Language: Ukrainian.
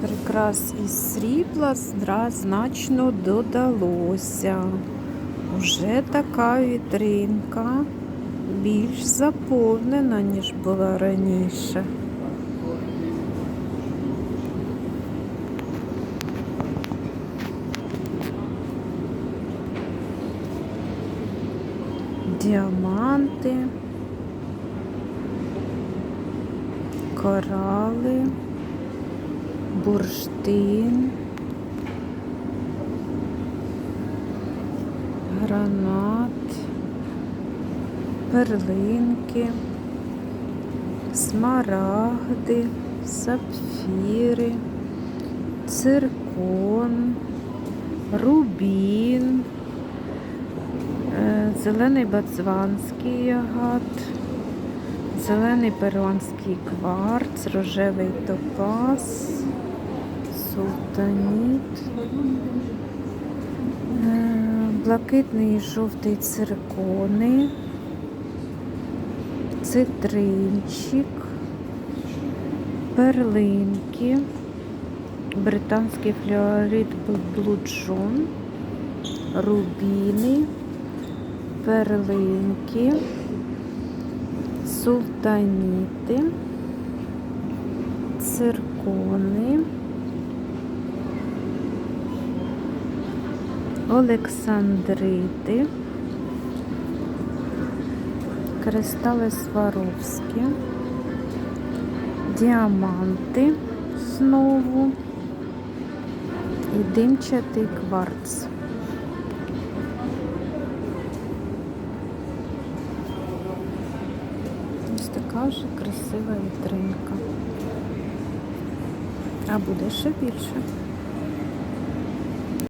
Прикрас із срібла значно додалося. Уже така вітринка більш заповнена, ніж була раніше. Діаманти, корали, бурштин, гранат, перлинки, смарагди, сапфіри, циркон, рубін, е, зелений бацванський агат, зелений перуанський кварц, рожевий топаз, султаніт, е, блакитний і жовтий циркони, цитринчик, перлинки, британський флюорит блуджон, рубіни, перлинки, султаніти, циркони, олександрити, кристали Сваровські, діаманти знову і димчатий кварц. Така вже красива вітринка. А буде ще більше.